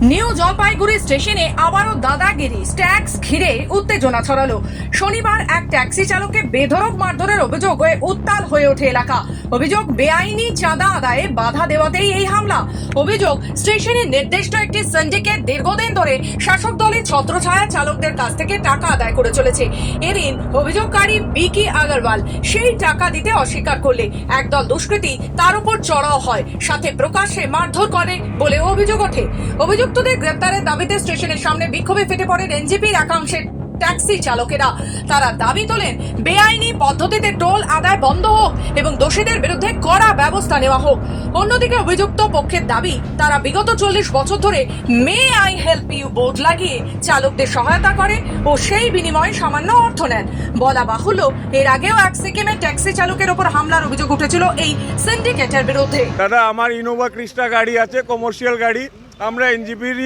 New Jalpaiguri স্টেশনে আবারও দাদাগিরি tax ঘিরে উত্তেজনা ছড়ালো। শনিবার এক ট্যাক্সি চালককে বেধরক মারধরের অভিযোগ হয়ে উত্তাল হয়ে ওঠে এলাকা। অভিযোগ, বেআইনি চাঁদা আদায়ে বাধা দেওয়াতেই এই হামলা। অভিযোগ, স্টেশনে নির্দিষ্ট একটি সিন্ডিকেট দীর্ঘদিন ধরে শাসক দলের ছত্রছায়া চালকদের কাছ থেকে টাকা আদায় করে চলেছে। এদিন অভিযোগকারী বিকি আগরওয়াল সেই টাকা দিতে অস্বীকার করলে একদল দুষ্কৃতী তার উপর চড়াও হয়, সাথে প্রকাশ্যে মারধর করে বলে অভিযোগ ওঠে। অভিযুক্তদের গ্রেপ্তারের দাবিতে স্টেশনের সামনে বিক্ষোভে ফেটে পড়েন এনজিপির একাংশের ট্যাক্সি চালকেরা। তারা দাবি তোলেন, বেআইনি পদ্ধতিতে টোল আদায় বন্ধ হোক এবং দোষীদের বিরুদ্ধে কড়া ব্যবস্থা নেওয়া হোক। অন্যদিকে অভিযুক্ত পক্ষের দাবি, তারা বিগত চল্লিশ বছর ধরে may I help you board লাগিয়ে চালকদের সহায়তা করে ও সেই বিনিময়ে সামান্য অর্থ নেন। বলা বাহুল্য, এর আগেও এক সিকিমের ট্যাক্সি চালকের ওপর হামলার অভিযোগ উঠেছিল এই সিন্ডিকেটের বিরুদ্ধে। দাদা, আমার ইনোভা ক্রিস্টা গাড়ি আছে, কমার্শিয়াল গাড়ি। আমরা এনজিপির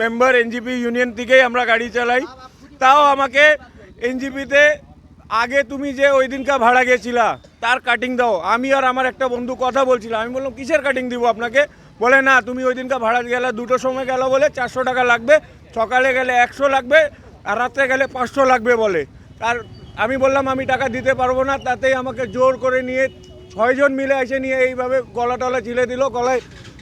মেম্বার, এনজিপি ইউনিয়ন থেকেই আমরা গাড়ি চালাই। তাও আমাকে এনজিপিতে, আগে তুমি যে ওই দিনকার ভাড়া গেছিলা, তার কাটিং দাও। আমি আর আমার একটা বন্ধু কথা বলছিলাম, আমি বললাম, কিসের কাটিং দিব আপনাকে? বলে, না, তুমি ওই দিনকার ভাড়া গেলে দুটোর সময় গেল বলে, চারশো টাকা লাগবে, সকালে গেলে একশো লাগবে, আর রাত্রে গেলে পাঁচশো লাগবে বলে। আর আমি বললাম, আমি টাকা দিতে পারব না। তাতেই আমাকে জোর করে নিয়ে ছয়জন মিলে এসে নিয়ে এইভাবে গলা টলা চিলে দিল, গলায়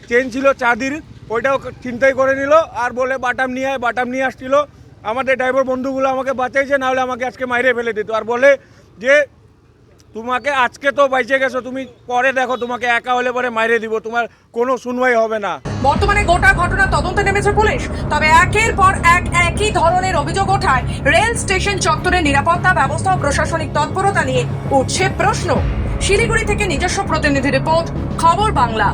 চেন ছিল চাঁদির, ওইটাও চিন্তাই করে নিল, আর বলে, বাটাম নিয়ে আয়, বাটাম নিয়ে আসছিল। আমাদের ড্রাইভার বন্ধুগুলো আমাকে বাঁচাইছে, নাহলে আমাকে আজকে মাইরে ফেলে দিত। আর বলে যে, তোমাকে আজকে তো বাইচে গেছো, তুমি পরে দেখো তোমাকে একা হলে পরে মাইরে দিব, তোমার কোনো শুনবাই হবে না। বর্তমানে গোটা ঘটনা তদন্তে নেমেছে পুলিশ, তবে একের পর এক একই ধরনের অভিযোগ ওঠায় রেল স্টেশন চত্বরে নিরাপত্তা ব্যবস্থা ও প্রশাসনিক তৎপরতা নিয়ে উঠছে প্রশ্ন। শিলিগুড়ি থেকে নিজস্ব প্রতিনিধি রিপোর্ট, খবর বাংলা।